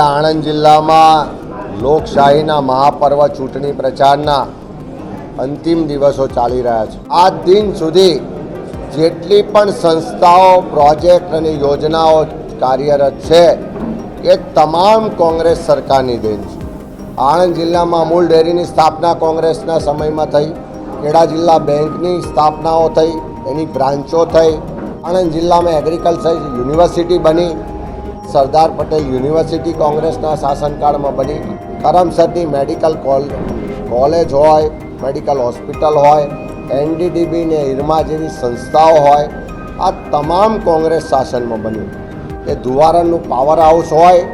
આણંદ જિલ્લામાં લોકશાહીના મહાપર્વ ચૂંટણી પ્રચારના અંતિમ દિવસો ચાલી રહ્યા છે. આ દિન સુધી જેટલી પણ સંસ્થાઓ, પ્રોજેક્ટ અને યોજનાઓ કાર્યરત છે, એ તમામ કોંગ્રેસ સરકારની દેન છે. આણંદ જિલ્લામાં અમૂલ ડેરીની સ્થાપના કોંગ્રેસના સમયમાં થઈ, ખેડા જિલ્લા બેંકની સ્થાપનાઓ થઈ, એની બ્રાન્ચો થઈ. આણંદ જિલ્લામાં એગ્રીકલ્ચર યુનિવર્સિટી બની સરદાર પટેલ યુનિવર્સિટી કોંગ્રેસના શાસનકાળમાં બની. કરમસરની મેડિકલ કોલ, કોલેજ હોય, મેડિકલ હોસ્પિટલ હોય, એનડીડીબી ને ઇરમા જેવી સંસ્થાઓ હોય, આ તમામ કોંગ્રેસ શાસનમાં બન્યું. એ ધુવારણનું પાવર હાઉસ હોય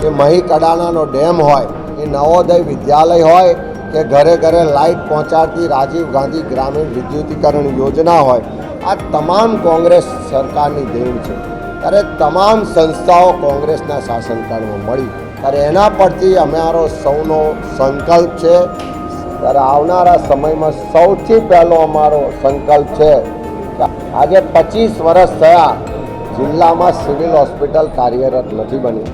કે મહી કડાણાનો ડેમ હોય, એ નવોદય વિદ્યાલય હોય, કે ઘરે ઘરે લાઇટ પહોંચાડતી રાજીવ ગાંધી ગ્રામીણ વિદ્યુતીકરણ યોજના હોય, આ તમામ કોંગ્રેસ સરકારની દેન છે. ત્યારે તમામ સંસ્થાઓ કોંગ્રેસના શાસનકાળમાં મળી. ત્યારે એના પરથી અમારો સૌનો સંકલ્પ છે. ત્યારે આવનારા સમયમાં સૌથી પહેલો અમારો સંકલ્પ છે આજે પચીસ વર્ષ થયા જિલ્લામાં સિવિલ હોસ્પિટલ કાર્યરત નથી બની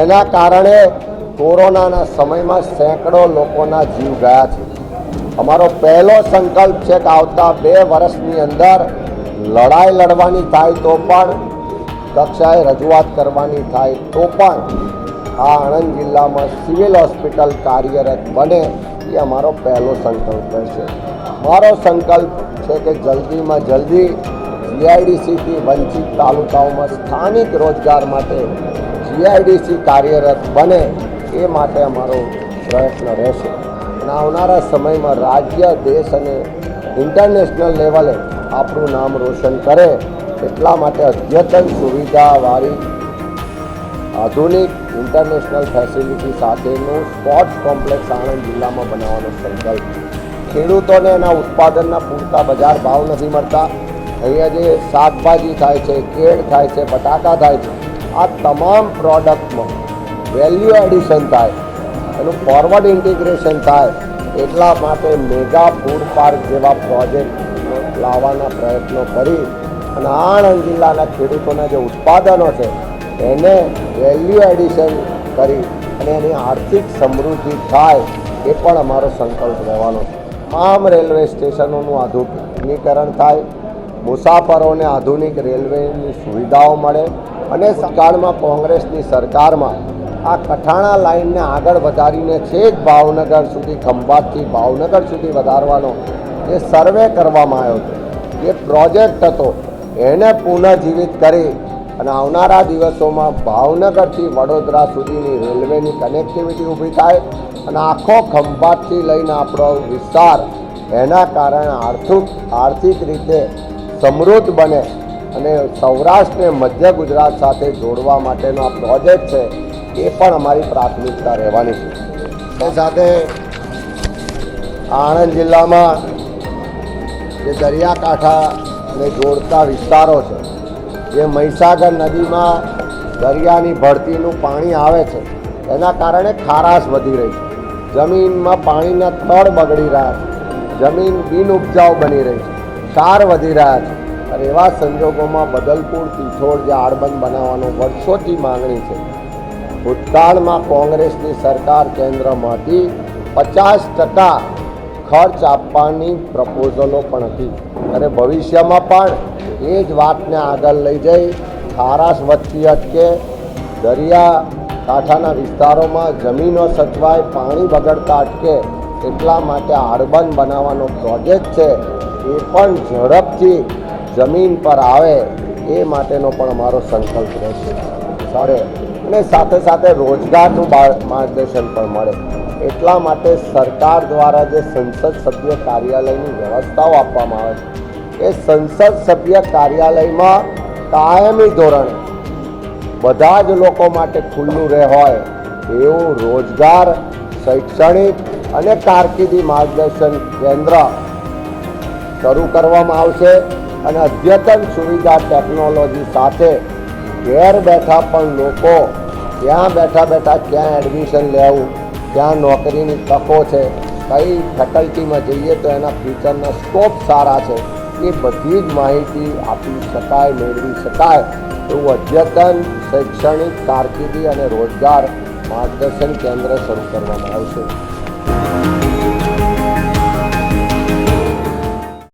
એના કારણે કોરોનાના સમયમાં સેંકડો લોકોના જીવ ગયા છે. અમારો પહેલો સંકલ્પ છે કે આવતા બે વર્ષની અંદર લડાઈ લડવાની થાય તો પણ કક્ષાએ રજૂઆત કરવાની થાય તો પણ આ આણંદ જિલ્લામાં સિવિલ હોસ્પિટલ કાર્યરત બને એ અમારો પહેલો સંકલ્પ રહેશે મારો સંકલ્પ છે કે જલ્દીમાં જલ્દી જીઆઈડીસીથી વંચિત તાલુકાઓમાં સ્થાનિક રોજગાર માટે જીઆઈડીસી કાર્યરત બને એ માટે અમારો પ્રયત્ન રહેશે. અને આવનારા સમયમાં રાજ્ય, દેશ અને ઇન્ટરનેશનલ લેવલે આપણું નામ રોશન કરે એટલા માટે અદ્યતન સુવિધાવાળી આધુનિક ઇન્ટરનેશનલ ફેસિલિટી સાથેનું સ્પોર્ટ્સ કોમ્પ્લેક્સ આણંદ જિલ્લામાં બનાવવાનો સંકલ્પ. ખેડૂતોને એના ઉત્પાદનના પૂરતા બજાર ભાવ નથી મળતા અહીંયા જે શાકભાજી થાય છે, કેળ થાય છે, બટાકા થાય છે, આ તમામ પ્રોડક્ટમાં વેલ્યુ એડિશન થાય, એનું ફોરવર્ડ ઇન્ટિગ્રેશન થાય, એટલા માટે મેગા ફૂડ પાર્ક જેવા પ્રોજેક્ટ લાવવાના પ્રયત્નો કરી અને આણંદ જિલ્લાના ખેડૂતોના જે ઉત્પાદનો છે, એને વેલ્યુ એડિશન કરી અને એની આર્થિક સમૃદ્ધિ થાય એ પણ અમારો સંકલ્પ રહેવાનો છે. તમામ રેલવે સ્ટેશનોનું આધુનિકીકરણ થાય, મુસાફરોને આધુનિક રેલવેની સુવિધાઓ મળે અને સકાળમાં કોંગ્રેસની સરકારમાં આ કઠાણા લાઇનને આગળ વધારીને છેક ભાવનગર સુધી, ખંભાતથી ભાવનગર સુધી વધારવાનો જે સર્વે કરવામાં આવ્યો હતો જે પ્રોજેક્ટ હતો એને પુનઃજીવિત કરી અને આવનારા દિવસોમાં ભાવનગરથી વડોદરા સુધીની રેલવેની કનેક્ટિવિટી ઊભી થાય અને આખો ખંભાતથી લઈને આપણો વિસ્તાર એના કારણે આર્થિક આર્થિક રીતે સમૃદ્ધ બને અને સૌરાષ્ટ્રને મધ્ય ગુજરાત સાથે જોડવા માટેનો આ પ્રોજેક્ટ છે એ પણ અમારી પ્રાથમિકતા રહેવાની છે. એ સાથે આણંદ જિલ્લામાં જે દરિયાકાંઠાને જોડતા વિસ્તારો છે. જે મહીસાગર નદીમાં દરિયાની ભરતીનું પાણી આવે છે. એના કારણે ખારાશ વધી રહી છે. જમીનમાં પાણીના તળ બગડી રહ્યા છે. જમીન બિન ઉપજાઉ બની રહી છે. ક્ષાર વધી રહ્યા છે. અને એવા સંજોગોમાં બદલપુર તિથોડ જે આડબંધ બનાવવાનો વર્ષોથી માંગણી છે. ભૂતકાળમાં કોંગ્રેસની સરકાર કેન્દ્રમાંથી પચાસ ટકા ખર્ચ આપવાની પ્રપોઝલો પણ હતી. અને ભવિષ્યમાં પણ એ જ વાતને આગળ લઈ જઈ ખારાશ વધતી અટકે દરિયા કાંઠાના વિસ્તારોમાં જમીનો સચવાય, પાણી બગડતા અટકે, એટલા માટે આડબંધ બનાવવાનો પ્રોજેક્ટ છે, એ પણ ઝડપથી જમીન પર આવે, એ માટેનો પણ અમારો સંકલ્પ રહેશે. સારે. અને સાથે સાથે રોજગારનું માર્ગદર્શન પણ મળે. એટલા માટે સરકાર દ્વારા જે સંસદ સભ્ય કાર્યાલયની વ્યવસ્થાઓ આપવામાં આવે છે. એ સંસદ સભ્ય કાર્યાલયમાં કાયમી ધોરણે બધા જ લોકો માટે ખુલ્લું રહે હોય એવું રોજગાર, શૈક્ષણિક અને કારકિર્દી માર્ગદર્શન કેન્દ્ર શરૂ કરવામાં આવશે અને અદ્યતન સુવિધા ટેકનોલોજી સાથે ઘેર બેઠા પણ લોકો ત્યાં બેઠા બેઠા ક્યાં એડમિશન લેવું ક્યાં નોકરીની તકો છે, કઈ ફેકલ્ટીમાં જઈએ તો એના ફ્યુચરના સ્કોપ સારા છે, એ બધી જ માહિતી આપી શકાય, મેળવી શકાય એવું અદ્યતન શૈક્ષણિક કારકિર્દી અને રોજગાર માર્ગદર્શન કેન્દ્ર શરૂ કરવામાં આવશે.